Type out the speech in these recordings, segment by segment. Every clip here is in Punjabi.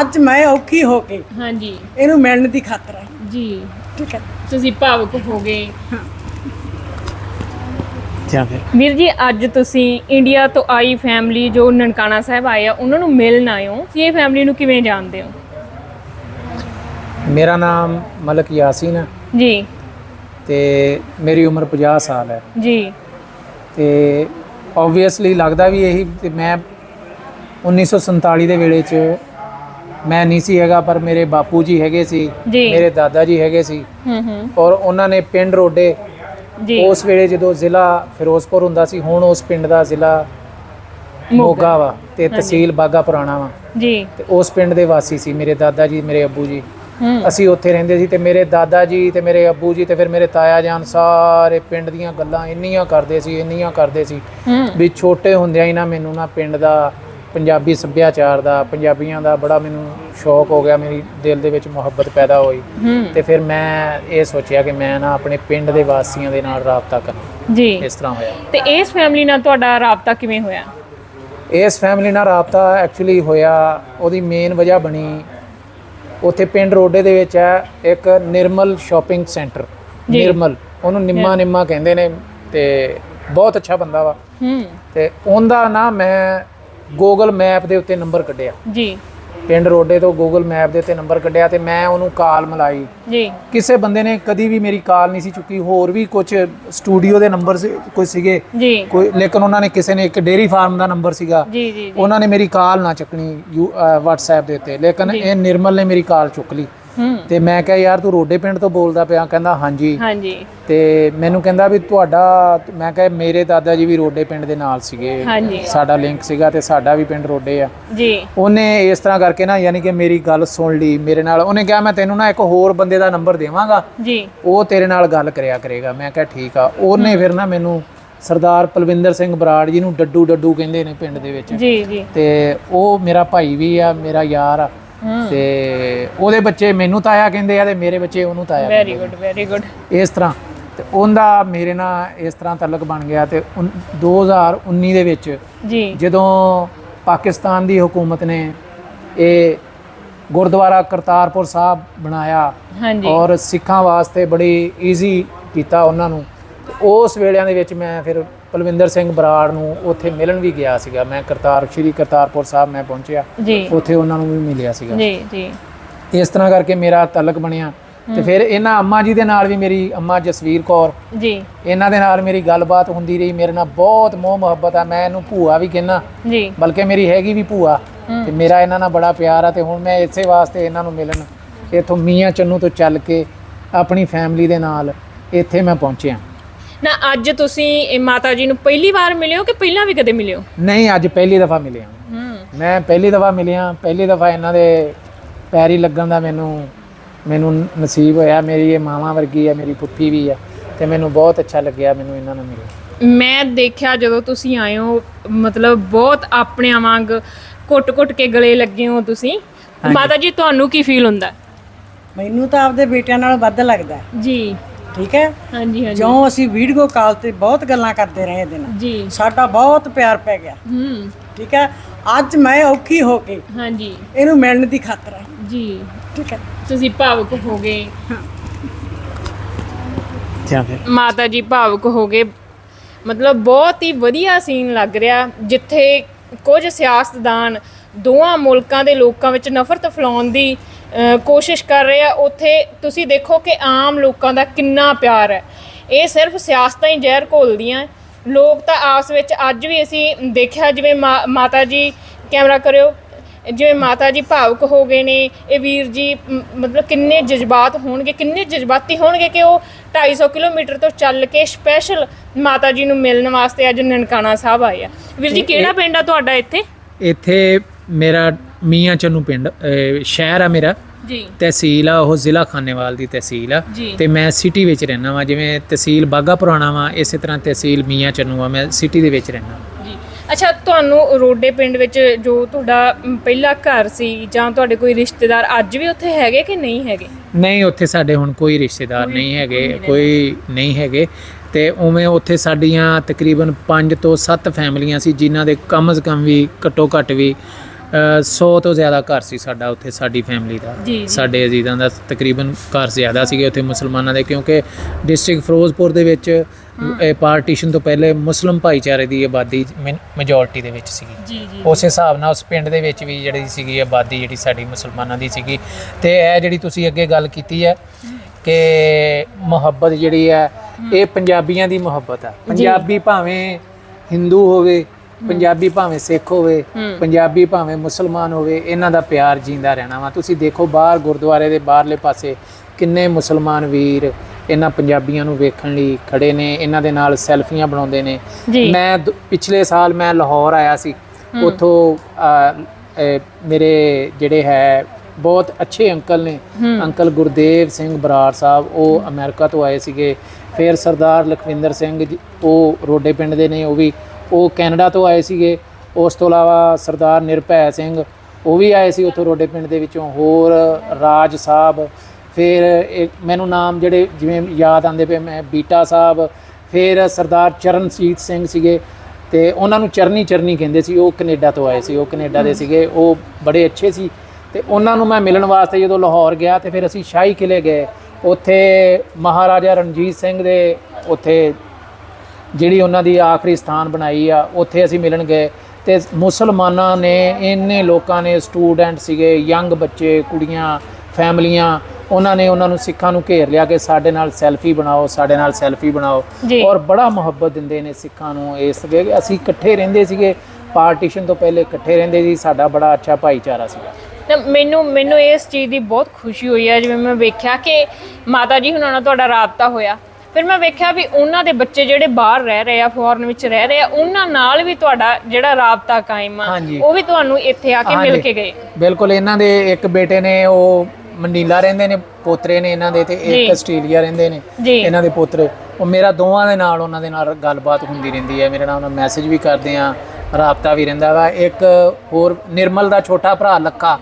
ਅੱਜ ਮੈਂ ਔਖੀ ਹੋ ਕੇ ਹਾਂਜੀ। ਇਹਨੂੰ ਮਿਲਣ ਦੀ ਖਾਤਰ ਆਈ। ਜੀ। ਠੀਕ ਹੈ। ਤੁਸੀਂ ਭਾਵੁਕ ਹੋ ਗਏ। ਜਾਂ ਫਿਰ ਵੀਰ ਜੀ ਅੱਜ ਤੁਸੀਂ ਇੰਡੀਆ ਤੋਂ ਆਈ ਫੈਮਿਲੀ ਜੋ ਨਨਕਾਣਾ ਸਾਹਿਬ ਆਏ ਆ ਉਹਨਾਂ ਨੂੰ ਮਿਲਣ ਆਏ ਹੋ। ਤੁਸੀਂ ਇਹ ਫੈਮਿਲੀ ਨੂੰ ਕਿਵੇਂ ਜਾਣਦੇ ਹੋ? ਮੇਰਾ ਨਾਮ ਮਲਕ ਯਾਸੀਨ ਹੈ ਜੀ। ਤੇ ਮੇਰੀ ਉਮਰ 50 ਸਾਲ ਹੈ। ਜੀ। ਤੇ ਆਬਵੀਅਸਲੀ ਲੱਗਦਾ ਵੀ ਇਹੀ ਤੇ ਮੈਂ 1947 ਦੇ ਵੇਲੇ 'ਚ ਮੈਂ ਨਹੀਂ ਸੀ ਹੈਗਾ ਪਰ ਮੇਰੇ ਬਾਪੂ ਜੀ ਹੈਗੇ ਸੀ ਜੀ। ਮੇਰੇ ਦਾਦਾ ਜੀ ਹੈਗੇ ਸੀ। ਹੂੰ ਹੂੰ। ਔਰ ਉਹਨਾਂ ਨੇ ਪਿੰਡ ਰੋਡੇ ਜੀ। ਉਸ ਵੇਲੇ ਜਦੋਂ ਜ਼ਿਲ੍ਹਾ ਫਿਰੋਜ਼ਪੁਰ ਹੁੰਦਾ ਸੀ ਹੁਣ ਉਸ ਪਿੰਡ ਦਾ ਜ਼ਿਲ੍ਹਾ ਮੋਗਾ। ਵਾ ਤੇ ਤਹਿਸੀਲ ਬਾਗਾ ਪੁਰਾਣਾ ਵਾ। ਜੀ। ਤੇ ਉਸ ਪਿੰਡ ਦੇ ਵਾਸੀ ਸੀ ਮੇਰੇ ਦਾਦਾ ਜੀ ਮੇਰੇ ਅੱਬੂ ਜੀ। ਹੂੰ। ਅਸੀਂ ਉੱਥੇ ਰਹਿੰਦੇ ਸੀ ਤੇ ਮੇਰੇ ਦਾਦਾ ਜੀ ਤੇ ਮੇਰੇ ਅੱਬੂ ਜੀ ਤੇ ਫਿਰ ਮੇਰੇ ਤਾਇਆ ਜਾਨ ਸਾਰੇ ਪਿੰਡ ਦੀਆਂ ਗੱਲਾਂ ਇੰਨੀਆਂ ਕਰਦੇ ਸੀ ਇੰਨੀਆਂ ਕਰਦੇ ਸੀ ਹੂੰ। ਵੀ ਛੋਟੇ ਹੁੰਦਿਆਂ ਹੀ ਨਾ ਮੈਨੂੰ ਨਾ ਪਿੰਡ ਦਾ ਪੰਜਾਬੀ ਸੱਭਿਆਚਾਰ ਦਾ ਪੰਜਾਬੀਆਂ ਦਾ ਬੜਾ ਮੈਨੂੰ ਸ਼ੌਕ ਹੋ ਗਿਆ ਮੇਰੀ ਦਿਲ ਦੇ ਵਿੱਚ ਮੁਹੱਬਤ ਪੈਦਾ ਹੋਈ। ਤੇ ਫਿਰ ਮੈਂ ਇਹ ਸੋਚਿਆ ਕਿ ਮੈਂ ਨਾ ਆਪਣੇ ਪਿੰਡ ਦੇ ਵਾਸੀਆਂ ਦੇ ਨਾਲ ਰਾਬਤਾ ਕਰਾਂ। ਜੀ। ਇਸ ਤਰ੍ਹਾਂ ਹੋਇਆ। ਤੇ ਇਸ ਫੈਮਿਲੀ ਨਾਲ ਤੁਹਾਡਾ ਰਾਬਤਾ ਕਿਵੇਂ ਹੋਇਆ? ਇਸ ਫੈਮਿਲੀ ਨਾਲ ਰਾਬਤਾ ਐਕਚੁਅਲੀ ਹੋਇਆ ਉਹਦੀ ਮੇਨ ਵਜ੍ਹਾ ਬਣੀ ਉੱਥੇ ਪਿੰਡ ਰੋਡੇ ਦੇ ਵਿੱਚ ਹੈ ਇੱਕ ਨਿਰਮਲ ਸ਼ਾਪਿੰਗ ਸੈਂਟਰ। ਨਿਰਮਲ ਉਹਨੂੰ ਨਿੰਮਾ ਨਿੰਮਾ ਕਹਿੰਦੇ ਨੇ ਤੇ ਬਹੁਤ ਅੱਛਾ ਬੰਦਾ ਵਾ। ਹੂੰ। ਤੇ ਉਹਦਾ ਨਾ ਮੈਂ ਗੂਗਲ ਮੈਪ ਦੇ ਉੱਤੇ ਨੰਬਰ ਕੱਢਿਆ। ਜੀ। ਪਿੰਡ ਰੋਡੇ ਤੋਂ ਗੂਗਲ ਮੈਪ ਦੇ ਉੱਤੇ ਨੰਬਰ ਕੱਢਿਆ ਤੇ ਮੈਂ ਉਹਨੂੰ ਕਾਲ ਮਿਲਾਈ। ਜੀ। ਕਿਸੇ ਬੰਦੇ ਨੇ ਕਦੀ ਵੀ ਮੇਰੀ ਕਾਲ ਨਹੀਂ ਸੀ ਚੁੱਕੀ ਹੋਰ ਵੀ ਕੁਝ ਸਟੂਡੀਓ ਦੇ ਨੰਬਰ ਕੋਈ ਸੀਗੇ ਜੀ। ਕੋਈ ਲੇਕਿਨ ਉਹਨਾਂ ਨੇ ਕਿਸੇ ਨੇ ਇੱਕ ਡੇਰੀ ਫਾਰਮ ਦਾ ਨੰਬਰ ਸੀਗਾ ਜੀ ਜੀ ਉਹਨਾਂ ਨੇ ਮੇਰੀ ਕਾਲ ਨਾ ਚੱਕਣੀ WhatsApp ਦੇ ਉੱਤੇ। ਲੇਕਿਨ ਇਹ ਨਿਰਮਲ ਨੇ ਮੇਰੀ ਕਾਲ ਚੁੱਕ ਲਈ। ਤੇ ਮੈਂ ਕਿਹਾ ਯਾਰ ਤੂੰ ਰੋਡੇ ਪਿੰਡ ਤੋਂ ਬੋਲਦਾ ਪਿਆ। ਕਹਿੰਦਾ ਹਾਂਜੀ। ਹਾਂਜੀ। ਤੇ ਮੈਨੂੰ ਕਹਿੰਦਾ ਵੀ ਤੁਹਾਡਾ ਮੈਂ ਕਿਹਾ ਮੇਰੇ ਦਾਦਾ ਜੀ ਵੀ ਰੋਡੇ ਪਿੰਡ ਦੇ ਨਾਲ ਸੀਗੇ। ਸਾਡਾ ਲਿੰਕ ਸੀਗਾ ਤੇ ਸਾਡਾ ਵੀ ਪਿੰਡ ਰੋਡੇ ਆ। ਜੀ। ਉਹਨੇ ਇਸ ਤਰ੍ਹਾਂ ਕਰਕੇ ਨਾ ਯਾਨੀ ਕਿ ਮੇਰੀ ਗੱਲ ਸੁਣ ਲਈ ਮੇਰੇ ਨਾਲ। ਉਹਨੇ ਕਿਹਾ ਮੈਂ ਤੈਨੂੰ ਨਾ ਇੱਕ ਹੋਰ ਬੰਦੇ ਦਾ ਨੰਬਰ ਦੇਵਾਂਗਾ। ਜੀ। ਉਹ ਤੇਰੇ ਨਾਲ ਗੱਲ ਕਰਿਆ ਕਰੇਗਾ। ਮੈਂ ਕਿਹਾ ਠੀਕ ਆ। ਉਹਨੇ ਫਿਰ ਨਾ ਮੈਨੂੰ ਸਰਦਾਰ ਪਲਵਿੰਦਰ ਸਿੰਘ ਬਰਾੜ ਜੀ ਨੂੰ ਡੱਡੂ ਡੱਡੂ ਕਹਿੰਦੇ ਨੇ ਪਿੰਡ ਦੇ ਵਿੱਚ। ਜੀ ਜੀ। ਤੇ ਉਹ ਮੇਰਾ ਭਾਈ ਵੀ ਆ ਮੇਰਾ ਯਾਰ ਆ। ਤੇ ਉਹਦੇ ਬੱਚੇ ਮੈਨੂੰ ਤਾਇਆ ਕਹਿੰਦੇ ਆ ਤੇ ਮੇਰੇ ਬੱਚੇ ਉਹਨੂੰ ਤਾਇਆ ਵੈਰੀ ਗੁੱਡ ਵੈਰੀ ਗੁੱਡ ਇਸ ਤਰ੍ਹਾਂ। ਤੇ ਉਹਦਾ ਮੇਰੇ ਨਾਲ ਇਸ ਤਰ੍ਹਾਂ ਤਾਲੁਕ ਬਣ ਗਿਆ ਤੇ ਉਨ- 2019 ਦੇ ਵਿੱਚ ਜੀ। ਜਦੋਂ ਪਾਕਿਸਤਾਨ ਦੀ ਹਕੂਮਤ ਨੇ ਇਹ ਗੁਰਦੁਆਰਾ ਕਰਤਾਰਪੁਰ ਸਾਹਿਬ ਬਣਾਇਆ ਹਾਂਜੀ। ਔਰ ਸਿੱਖਾਂ ਵਾਸਤੇ ਬੜੀ ਈਜ਼ੀ ਕੀਤਾ ਉਹਨਾਂ ਨੂੰ। ਉਸ ਵੇਲਿਆਂ ਦੇ ਵਿੱਚ ਮੈਂ ਫਿਰ ਪਲਵਿੰਦਰ ਸਿੰਘ ਬਰਾੜ ਨੂੰ ਉੱਥੇ ਮਿਲਣ ਵੀ ਗਿਆ ਸੀਗਾ। ਮੈਂ ਕਰਤਾਰ ਸ਼੍ਰੀ ਕਰਤਾਰਪੁਰ ਸਾਹਿਬ ਮੈਂ ਪਹੁੰਚਿਆ। ਜੀ। ਉੱਥੇ ਉਹਨਾਂ ਨੂੰ ਵੀ ਮਿਲਿਆ ਸੀਗਾ। ਜੀ ਜੀ। ਇਸ ਤਰ੍ਹਾਂ ਕਰਕੇ ਮੇਰਾ ਤਾਲੁਕ ਬਣਿਆ। ਤੇ ਫਿਰ ਇਹਨਾਂ ਅੰਮਾ ਜੀ ਦੇ ਨਾਲ ਵੀ ਮੇਰੀ ਅੰਮਾ ਜਸਵੀਰ ਕੌਰ। ਜੀ। ਇਹਨਾਂ ਦੇ ਨਾਲ ਮੇਰੀ ਗੱਲਬਾਤ ਹੁੰਦੀ ਰਹੀ। ਮੇਰੇ ਨਾਲ ਬਹੁਤ ਮੋਹ ਮੁਹੱਬਤ ਆ। ਮੈਂ ਇਹਨੂੰ ਭੂਆ ਵੀ ਕਹਿੰਦਾ ਜੀ। ਬਲਕਿ ਮੇਰੀ ਹੈਗੀ ਵੀ ਭੂਆ। ਤੇ ਮੇਰਾ ਇਹਨਾਂ ਨਾਲ ਬੜਾ ਪਿਆਰ ਆ ਤੇ ਹੁਣ ਮੈਂ ਇਸੇ ਵਾਸਤੇ ਇਹਨਾਂ ਨੂੰ ਮਿਲਣ ਇਥੋਂ ਮੀਆਂ ਚੰਨੂ ਤੋਂ ਚੱਲ ਕੇ ਆਪਣੀ ਫੈਮਿਲੀ ਦੇ ਨਾਲ ਇੱਥੇ ਮੈਂ ਪਹੁੰਚਿਆ। ਨਾ ਅੱਜ ਤੁਸੀਂ ਇਹ ਮਾਤਾ ਜੀ ਨੂੰ ਪਹਿਲੀ ਵਾਰ ਮਿਲੇ ਹੋ ਕਿ ਪਹਿਲਾਂ ਵੀ ਕਦੇ ਮਿਲੇ ਹੋ? ਨਹੀਂ ਅੱਜ ਪਹਿਲੀ ਦਫਾ ਮਿਲਿਆ ਹੂੰ। ਮੈਂ ਪਹਿਲੀ ਦਫਾ ਮਿਲਿਆ ਪਹਿਲੀ ਦਫਾ ਇਹਨਾਂ ਦੇ ਪੈਰੀ ਲੱਗਣ ਦਾ ਮੈਨੂੰ ਮੈਨੂੰ ਨਸੀਬ ਹੋਇਆ। ਮੇਰੀ ਇਹ ਮਾਵਾਂ ਵਰਗੀ ਆ ਮੇਰੀ ਪੁੱਠੀ ਵੀ ਆ ਤੇ ਮੈਨੂੰ ਬਹੁਤ ਅੱਛਾ ਲੱਗਿਆ ਮੈਨੂੰ ਇਹਨਾਂ ਨਾਲ ਮਿਲ ਮੈਂ ਦੇਖਿਆ ਜਦੋਂ ਤੁਸੀਂ ਆਏ ਹੋ ਮਤਲਬ ਬਹੁਤ ਆਪਣਿਆਂ ਵਾਂਗ ਘੁੱਟ-ਘੁੱਟ ਕੇ ਗਲੇ ਲੱਗੇ ਹੋ ਤੁਸੀਂ। ਮਾਤਾ ਜੀ ਤੁਹਾਨੂੰ ਕੀ ਫੀਲ ਹੁੰਦਾ? ਹੈ? ਮੈਨੂੰ ਤਾਂ ਆਪਦੇ ਬੇਟਿਆਂ ਨਾਲ ਵੱਧ ਲੱਗਦਾ ਹੈ, ਜੀ। ਠੀਕ ਹੈ? ਹਾਂਜੀ ਹਾਂਜੀ। ਜਿਉਂ ਅਸੀਂ ਵੀਡੀਓ ਕਾਲ ਤੇ ਬਹੁਤ ਗੱਲਾਂ ਕਰਦੇ ਰਹੇ ਇਹਦੇ ਨਾਲ। ਜੀ। ਸਾਡਾ ਬਹੁਤ ਪਿਆਰ ਪੈ ਗਿਆ। ਹੂੰ। ਠੀਕ ਹੈ? ਅੱਜ ਮੈਂ ਔਖੀ ਹੋ ਕੇ ਹਾਂਜੀ। ਇਹਨੂੰ ਮਿਲਣ ਦੀ ਖਾਤਰ ਆਈ ਜੀ। ਠੀਕ ਹੈ? ਤੁਸੀਂ ਭਾਵੁਕ ਹੋ ਗਏ। ਜਾਂ ਫਿਰ। ਮਾਤਾ ਜੀ ਭਾਵੁਕ ਹੋ ਗਏ। ਮਤਲਬ ਬਹੁਤ ਹੀ ਵਧੀਆ ਸੀਨ ਲੱਗ ਰਿਹਾ ਜਿੱਥੇ ਕੁਝ ਸਿਆਸਤਦਾਨ ਦੋਵਾਂ ਮੁਲਕਾਂ ਦੇ ਲੋਕਾਂ ਵਿੱਚ ਨਫ਼ਰਤ ਫੈਲਾਉਣ ਦੀ ਕੋਸ਼ਿਸ਼ ਕਰ ਰਹੇ ਆ ਉੱਥੇ ਤੁਸੀਂ ਦੇਖੋ ਕਿ ਆਮ ਲੋਕਾਂ ਦਾ ਕਿੰਨਾ ਪਿਆਰ ਹੈ। ਇਹ ਸਿਰਫ ਸਿਆਸਤਾਂ ਹੀ ਜ਼ਹਿਰ ਘੋਲਦੀਆਂ ਲੋਕ ਤਾਂ ਆਪਸ ਵਿੱਚ ਅੱਜ ਵੀ ਅਸੀਂ ਦੇਖਿਆ ਜਿਵੇਂ ਮਾਤਾ ਜੀ ਕੈਮਰਾ ਕਰਿਓ ਜਿਵੇਂ ਮਾਤਾ ਜੀ ਭਾਵੁਕ ਹੋ ਗਏ ਨੇ ਇਹ ਵੀਰ ਜੀ ਮਤਲਬ ਕਿੰਨੇ ਜਜ਼ਬਾਤ ਹੋਣਗੇ ਕਿੰਨੇ ਜਜ਼ਬਾਤੀ ਹੋਣਗੇ ਕਿ ਉਹ 250 ਕਿਲੋਮੀਟਰ ਤੋਂ ਚੱਲ ਕੇ ਸਪੈਸ਼ਲ ਮਾਤਾ ਜੀ ਨੂੰ ਮਿਲਣ ਵਾਸਤੇ ਅੱਜ ਨਨਕਾਣਾ ਸਾਹਿਬ ਆਏ ਆ। ਵੀਰ ਜੀ ਕਿਹੜਾ ਪਿੰਡ ਆ ਤੁਹਾਡਾ ਇੱਥੇ? ਇੱਥੇ ਮੇਰਾ ਮੀਆਂ ਚੰਨੂ ਪਿੰਡ ਅਹ ਸ਼ਹਿਰ ਆ ਮੇਰਾ। ਜੀ। ਤਹਿਸੀਲ ਆ ਉਹ ਜ਼ਿਲ੍ਹਾ ਖਾਨੇਵਾਲ ਦੀ ਤਹਿਸੀਲ ਆ। ਜੀ। ਤੇ ਮੈਂ ਸਿਟੀ ਵਿੱਚ ਰਹਿਣਾ ਵਾਂ ਜਿਵੇਂ ਤਹਿਸੀਲ ਬਾਗਾ ਪੁਰਾਣਾ ਵਾਂ ਇਸੇ ਤਰ੍ਹਾਂ ਤਹਿਸੀਲ ਮੀਆਂ ਚੰਨੂ ਆ ਮੈਂ ਸਿਟੀ ਦੇ ਵਿੱਚ ਰਹਿਣਾ ਜੀ। ਅੱਛਾ ਤੁਹਾਨੂੰ ਰੋਡੇ ਪਿੰਡ ਵਿੱਚ ਜੋ ਤੁਹਾਡਾ ਮ, ਪਹਿਲਾ ਘਰ ਸੀ ਜਾਂ ਤੁਹਾਡੇ ਕੋਈ ਰਿਸ਼ਤੇਦਾਰ ਅੱਜ ਵੀ ਉੱਥੇ ਹੈਗੇ ਕਿ ਨਹੀਂ ਹੈਗੇ? ਨਹੀਂ ਉੱਥੇ ਸਾਡੇ ਹੁਣ ਕੋਈ ਰਿਸ਼ਤੇਦਾਰ ਨਹੀਂ ਹੈਗੇ ਕੋਈ ਨਹੀਂ ਹੈਗੇ। ਤੇ ਉਵੇਂ ਉੱਥੇ ਸਾਡੀਆਂ ਤਕਰੀਬਨ 5 ਤੋਂ 7 ਫੈਮਲੀਆਂ ਸੀ ਜਿਨ੍ਹਾਂ ਦੇ ਕਮ ਜ਼ ਕਮ ਵੀ ਘੱਟੋ ਘੱਟ ਵੀ 100 ਤੋਂ ਜ਼ਿਆਦਾ ਘਰ ਸੀ ਸਾਡਾ ਉੱਥੇ ਸਾਡੀ ਫੈਮਿਲੀ ਦਾ। ਜੀ। ਸਾਡੇ ਅਜ਼ੀਜ਼ਾਂ ਦਾ ਤਕਰੀਬਨ ਘਰ ਜ਼ਿਆਦਾ ਸੀਗੇ ਉੱਥੇ ਮੁਸਲਮਾਨਾਂ ਦੇ ਕਿਉਂਕਿ ਡਿਸਟ੍ਰਿਕਟ ਫਿਰੋਜ਼ਪੁਰ ਦੇ ਵਿੱਚ ਇਹ ਪਾਰਟੀਸ਼ਨ ਤੋਂ ਪਹਿਲੇ ਮੁਸਲਮ ਭਾਈਚਾਰੇ ਦੀ ਆਬਾਦੀ ਮੈਜੋਰਟੀ ਦੇ ਵਿੱਚ ਸੀਗੀ। ਜੀ ਜੀ। ਉਸ ਹਿਸਾਬ ਨਾਲ ਉਸ ਪਿੰਡ ਦੇ ਵਿੱਚ ਵੀ ਜਿਹੜੀ ਸੀਗੀ ਆਬਾਦੀ ਜਿਹੜੀ ਸਾਡੀ ਮੁਸਲਮਾਨਾਂ ਦੀ ਸੀਗੀ। ਤੇ ਇਹ ਜਿਹੜੀ ਤੁਸੀਂ ਅੱਗੇ ਗੱਲ ਕੀਤੀ ਹੈ ਕਿ ਮੁਹੱਬਤ ਜਿਹੜੀ ਹੈ ਇਹ ਪੰਜਾਬੀਆਂ ਦੀ ਮੁਹੱਬਤ ਹੈ। ਪੰਜਾਬੀ ਭਾਵੇਂ ਹਿੰਦੂ ਹੋਵੇ ਪੰਜਾਬੀ ਭਾਵੇਂ ਸਿੱਖ ਹੋਵੇ ਪੰਜਾਬੀ ਭਾਵੇਂ ਮੁਸਲਮਾਨ ਹੋਵੇ ਇਹਨਾਂ ਦਾ ਪਿਆਰ ਜਿੰਦਾ ਰਹਿਣਾ ਵਾ। ਤੁਸੀਂ ਦੇਖੋ ਬਾਹਰ ਗੁਰਦੁਆਰੇ ਦੇ ਬਾਹਰਲੇ ਪਾਸੇ ਕਿੰਨੇ ਮੁਸਲਮਾਨ ਵੀਰ ਇਹਨਾਂ ਪੰਜਾਬੀਆਂ ਨੂੰ ਵੇਖਣ ਲਈ ਖੜੇ ਨੇ ਇਹਨਾਂ ਦੇ ਨਾਲ ਸੈਲਫੀਆਂ ਬਣਾਉਂਦੇ ਨੇ। ਮੈਂ ਪਿਛਲੇ ਸਾਲ ਮੈਂ ਲਾਹੌਰ ਆਇਆ ਸੀ। ਉੱਥੋਂ ਮੇਰੇ ਜਿਹੜੇ ਹੈ ਬਹੁਤ ਅੱਛੇ ਅੰਕਲ ਨੇ। ਅੰਕਲ ਗੁਰਦੇਵ ਸਿੰਘ ਬਰਾੜ ਸਾਹਿਬ ਉਹ ਅਮਰੀਕਾ ਤੋਂ ਆਏ ਸੀਗੇ। ਫਿਰ ਸਰਦਾਰ ਲਖਵਿੰਦਰ ਸਿੰਘ ਉਹ ਰੋਡੇ ਪਿੰਡ ਦੇ ਨੇ ਉਹ ਵੀ ਉਹ ਕੈਨੇਡਾ ਤੋਂ ਆਏ ਸੀਗੇ। ਉਸ ਤੋਂ ਇਲਾਵਾ ਸਰਦਾਰ ਨਿਰਭੈ ਸਿੰਘ, ਉਹ ਵੀ ਆਏ ਸੀ ਉੱਥੋਂ ਰੋਡੇ ਪਿੰਡ ਦੇ ਵਿੱਚੋਂ। ਹੋਰ ਰਾਜ ਸਾਹਿਬ, ਫਿਰ ਇੱਕ ਮੈਨੂੰ ਨਾਮ ਜਿਹੜੇ ਜਿਵੇਂ ਯਾਦ ਆਉਂਦੇ ਪਏ, ਮੈਂ ਬੀਟਾ ਸਾਹਿਬ, ਫਿਰ ਸਰਦਾਰ ਚਰਨਜੀਤ ਸਿੰਘ ਸੀਗੇ ਤੇ ਉਹਨਾਂ ਨੂੰ ਚਰਨੀ ਚਰਨੀ ਕਹਿੰਦੇ ਸੀ। ਉਹ ਕੈਨੇਡਾ ਤੋਂ ਆਏ ਸੀ, ਉਹ ਕੈਨੇਡਾ ਦੇ ਸੀਗੇ। ਉਹ ਬੜੇ ਅੱਛੇ ਸੀ ਤੇ ਉਹਨਾਂ ਨੂੰ ਮੈਂ ਮਿਲਣ ਵਾਸਤੇ ਜਦੋਂ ਲਾਹੌਰ ਗਿਆ ਤੇ ਫਿਰ ਅਸੀਂ ਸ਼ਾਹੀ ਕਿਲੇ ਗਏ। ਉੱਥੇ ਮਹਾਰਾਜਾ ਰਣਜੀਤ ਸਿੰਘ ਦੇ ਉੱਥੇ ਜਿਹੜੀ ਉਹਨਾਂ ਦੀ ਆਖਰੀ ਸਥਾਨ ਬਣਾਈ ਆ ਉੱਥੇ ਅਸੀਂ ਮਿਲਣ ਗਏ ਤੇ ਮੁਸਲਮਾਨਾਂ ਨੇ ਇੰਨੇ ਲੋਕਾਂ ਨੇ ਸਟੂਡੈਂਟ ਸੀਗੇ ਯੰਗ ਬੱਚੇ ਕੁੜੀਆਂ ਫੈਮਲੀਆਂ ਉਹਨਾਂ ਨੇ ਉਹਨਾਂ ਨੂੰ ਸਿੱਖਾਂ ਨੂੰ ਘੇਰ ਲਿਆ ਕਿ ਸਾਡੇ ਨਾਲ ਸੈਲਫੀ ਬਣਾਓ ਸਾਡੇ ਨਾਲ ਸੈਲਫੀ ਬਣਾਓ। ਔਰ ਬੜਾ ਮੁਹੱਬਤ ਦਿੰਦੇ ਨੇ ਸਿੱਖਾਂ ਨੂੰ ਇਸ ਵੇ। ਅਸੀਂ ਇਕੱਠੇ ਰਹਿੰਦੇ ਸੀਗੇ ਪਾਰਟੀਸ਼ਨ ਤੋਂ ਪਹਿਲੇ ਇਕੱਠੇ ਰਹਿੰਦੇ ਸੀ ਸਾਡਾ ਬੜਾ ਅੱਛਾ ਭਾਈਚਾਰਾ ਸੀਗਾ। ਤਾਂ ਮੈਨੂੰ ਮੈਨੂੰ ਇਸ ਚੀਜ਼ ਦੀ ਬਹੁਤ ਖੁਸ਼ੀ ਹੋਈ ਹੈ ਜਿਵੇਂ ਮੈਂ ਵੇਖਿਆ ਕਿ ਮਾਤਾ ਜੀ ਹੁਣਾਂ ਨਾਲ ਤੁਹਾਡਾ ਰਾਬਤਾ ਹੋਇਆ। ਫਿਰ ਮੈਂ ਵੇਖਿਆ ਵੀ ਉਹਨਾਂ ਦੇ ਬੱਚੇ ਜਿਹੜੇ ਬਾਹਰ ਰਹਿ ਰਹੇ ਆ ਫੋਰਨ ਵਿੱਚ ਰਹਿ ਰਹੇ ਆ ਉਹਨਾਂ ਨਾਲ ਵੀ ਤੁਹਾਡਾ ਜਿਹੜਾ ਰਾਬਤਾ ਕਾਇਮ ਆ ਹਾਂਜੀ। ਉਹ ਵੀ ਤੁਹਾਨੂੰ ਇੱਥੇ ਆ ਕੇ ਮਿਲ ਹਾਂਜੀ। ਕੇ ਗਏ ਬਿਲਕੁਲ ਇਹਨਾਂ ਦੇ ਇੱਕ ਬੇਟੇ ਨੇ ਉਹ ਮੰਡੀਲਾ ਰਹਿੰਦੇ ਨੇ ਪੋਤਰੇ ਨੇ ਇਹਨਾਂ ਦੇ ਤੇ ਜੀ। ਇੱਕ ਆਸਟ੍ਰੇਲੀਆ ਰਹਿੰਦੇ ਨੇ ਜੀ ਇਹਨਾਂ ਦੇ ਪੋਤਰੇ ਉਹ ਮੇਰਾ ਦੋਵਾਂ ਦੇ ਨਾਲ ਉਹਨਾਂ ਦੇ ਨਾਲ ਗੱਲਬਾਤ ਹੁੰਦੀ ਰਹਿੰਦੀ ਹੈ ਮੇਰੇ ਨਾਲ ਉਹਨਾਂ ਮੈਸੇਜ ਵੀ ਕਰਦੇ ਆ ਰਾਬਤਾ ਵੀ ਰਹਿੰਦਾ ਵਾ ਇੱਕ ਹੋਰ ਨਿਰਮਲ ਦਾ ਛੋਟਾ ਭਰਾ ਲੱਕਾ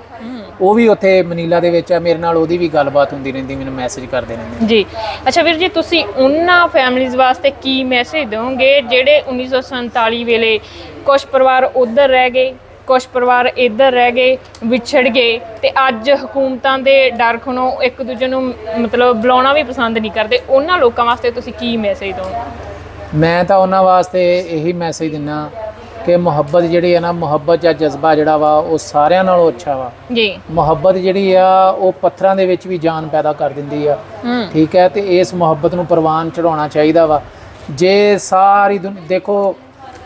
ਉਹ ਵੀ ਉੱਥੇ ਮਨੀਲਾ ਦੇ ਵਿੱਚ ਆ ਮੇਰੇ ਨਾਲ ਉਹਦੀ ਵੀ ਗੱਲਬਾਤ ਹੁੰਦੀ ਰਹਿੰਦੀ ਮੈਨੂੰ ਮੈਸੇਜ ਕਰਦੇ ਰਹਿੰਦੇ ਜੀ। ਅੱਛਾ ਵੀਰ ਜੀ ਤੁਸੀਂ ਉਹਨਾਂ ਫੈਮਿਲੀਜ਼ ਵਾਸਤੇ ਕੀ ਮੈਸੇਜ ਦਿਓਗੇ ਜਿਹੜੇ 1947 ਵੇਲੇ ਕੁਝ ਪਰਿਵਾਰ ਉਧਰ ਰਹਿ ਗਏ ਕੁਝ ਪਰਿਵਾਰ ਇੱਧਰ ਰਹਿ ਗਏ ਵਿਛੜ ਗਏ ਤੇ ਅੱਜ ਹਕੂਮਤਾਂ ਦੇ ਡਰ ਖਣੋ ਇੱਕ ਦੂਜੇ ਨੂੰ ਮਤਲਬ ਬੁਲਾਉਣਾ ਵੀ ਪਸੰਦ ਨਹੀਂ ਕਰਦੇ ਉਹਨਾਂ ਲੋਕਾਂ ਵਾਸਤੇ ਤੁਸੀਂ ਕੀ ਮੈਸੇਜ ਦਿਓਗੇ? ਮੈਂ ਤਾਂ ਉਹਨਾਂ ਵਾਸਤੇ ਇਹੀ ਮੈਸੇਜ ਦਿੰਨਾ ਕਿ ਮੁਹੱਬਤ ਜਿਹੜੀ ਹੈ ਨਾ ਮੁਹੱਬਤ ਜਾਂ ਜਜ਼ਬਾ ਜਿਹੜਾ ਵਾ ਉਹ ਸਾਰਿਆਂ ਨਾਲੋਂ ਅੱਛਾ ਵਾ। ਜੀ। ਮੁਹੱਬਤ ਜਿਹੜੀ ਆ ਉਹ ਪੱਥਰਾਂ ਦੇ ਵਿੱਚ ਵੀ ਜਾਨ ਪੈਦਾ ਕਰ ਦਿੰਦੀ ਆ। ਠੀਕ ਹੈ ਤੇ ਇਸ ਮੁਹੱਬਤ ਨੂੰ ਪ੍ਰਵਾਨ ਚੜਾਉਣਾ ਚਾਹੀਦਾ ਵਾ। ਜੇ ਸਾਰੀ ਦੇਖੋ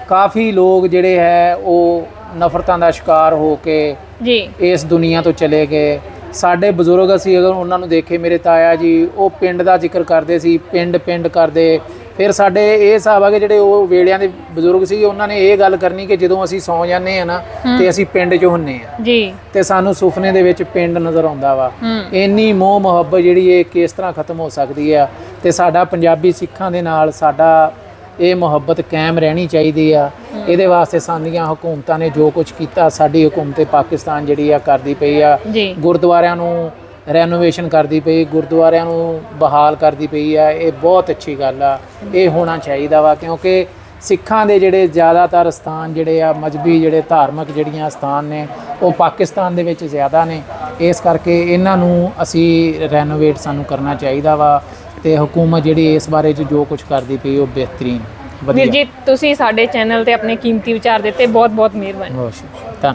ਕਾਫੀ ਲੋਕ ਜਿਹੜੇ ਹੈ ਉਹ ਨਫ਼ਰਤਾਂ ਦਾ ਸ਼ਿਕਾਰ ਹੋ ਕੇ ਜੀ। ਇਸ ਦੁਨੀਆ ਤੋਂ ਚਲੇ ਗਏ। ਸਾਡੇ ਬਜ਼ੁਰਗ ਅਸੀਂ ਅਗਰ ਉਹਨਾਂ ਨੂੰ ਦੇਖੇ ਮੇਰੇ ਤਾਇਆ ਜੀ ਉਹ ਪਿੰਡ ਦਾ ਜ਼ਿਕਰ ਕਰਦੇ ਸੀ ਪਿੰਡ ਪਿੰਡ ਕਰਦੇ। ਫਿਰ ਸਾਡੇ ਇਹ ਹਿਸਾਬ ਆ ਕਿ ਜਿਹੜੇ ਉਹ ਵੇਲਿਆਂ ਦੇ ਬਜ਼ੁਰਗ ਸੀ ਉਹਨਾਂ ਨੇ ਇਹ ਗੱਲ ਕਰਨੀ ਕਿ ਜਦੋਂ ਅਸੀਂ ਸੌਂ ਜਾਂਦੇ ਆ ਨਾ ਤੇ ਅਸੀਂ ਪਿੰਡ 'ਚ ਹੁੰਨੇ ਆ। ਜੀ। ਤੇ ਸਾਨੂੰ ਸੁਪਨੇ ਦੇ ਵਿੱਚ ਪਿੰਡ ਨਜ਼ਰ ਆਉਂਦਾ ਵਾ। ਇੰਨੀ ਮੋਹ ਮੁਹੱਬਤ ਜਿਹੜੀ ਇਹ ਕਿਸ ਤਰ੍ਹਾਂ ਖਤਮ ਹੋ ਸਕਦੀ ਆ ਤੇ ਸਾਡਾ ਪੰਜਾਬੀ ਸਿੱਖਾਂ ਦੇ ਨਾਲ ਸਾਡਾ ਇਹ ਮੁਹੱਬਤ ਕਾਇਮ ਰਹਿਣੀ ਚਾਹੀਦੀ ਆ। ਇਹਦੇ ਵਾਸਤੇ ਸਾਡੀਆਂ ਹਕੂਮਤਾਂ ਨੇ ਜੋ ਕੁਝ ਕੀਤਾ ਸਾਡੀ ਹਕੂਮਤ ਪਾਕਿਸਤਾਨ ਜਿਹੜੀ ਆ ਕਰਦੀ ਪਈ ਆ। ਗੁਰਦੁਆਰਿਆਂ ਨੂੰ ਰੈਨੋਵੇਸ਼ਨ ਕਰਦੀ ਪਈ ਗੁਰਦੁਆਰਿਆਂ ਨੂੰ ਬਹਾਲ ਕਰਦੀ ਪਈ ਆ ਇਹ ਬਹੁਤ ਅੱਛੀ ਗੱਲ ਆ। ਇਹ ਹੋਣਾ ਚਾਹੀਦਾ ਵਾ ਕਿਉਂਕਿ ਸਿੱਖਾਂ ਦੇ ਜਿਹੜੇ ਜ਼ਿਆਦਾਤਰ ਸਥਾਨ ਜਿਹੜੇ ਆ ਮਜਬੀ ਜਿਹੜੇ ਧਾਰਮਿਕ ਜਿਹੜੀਆਂ ਸਥਾਨ ਨੇ ਉਹ ਪਾਕਿਸਤਾਨ ਦੇ ਵਿੱਚ ਜ਼ਿਆਦਾ ਨੇ। ਇਸ ਕਰਕੇ ਇਹਨਾਂ ਨੂੰ ਅਸੀਂ ਰੈਨੋਵੇਟ ਸਾਨੂੰ ਕਰਨਾ ਚਾਹੀਦਾ ਵਾ ਤੇ ਹਕੂਮਤ ਜਿਹੜੀ ਇਸ ਬਾਰੇ 'ਚ ਜੋ ਕੁਝ ਕਰਦੀ ਪਈ ਉਹ ਬਿਹਤਰੀਨ ਵੀਰ ਵਧੀਆ। ਜੀ ਤੁਸੀਂ ਸਾਡੇ ਚੈਨਲ ਤੇ ਆਪਣੇ ਕੀਮਤੀ ਵਿਚਾਰ ਦਿੱਤੇ ਬਹੁਤ ਬਹੁਤ ਮਿਹਰਬਾਨੀ। ਬਹੁਤ ਸ਼ੁਕਰੀਆ।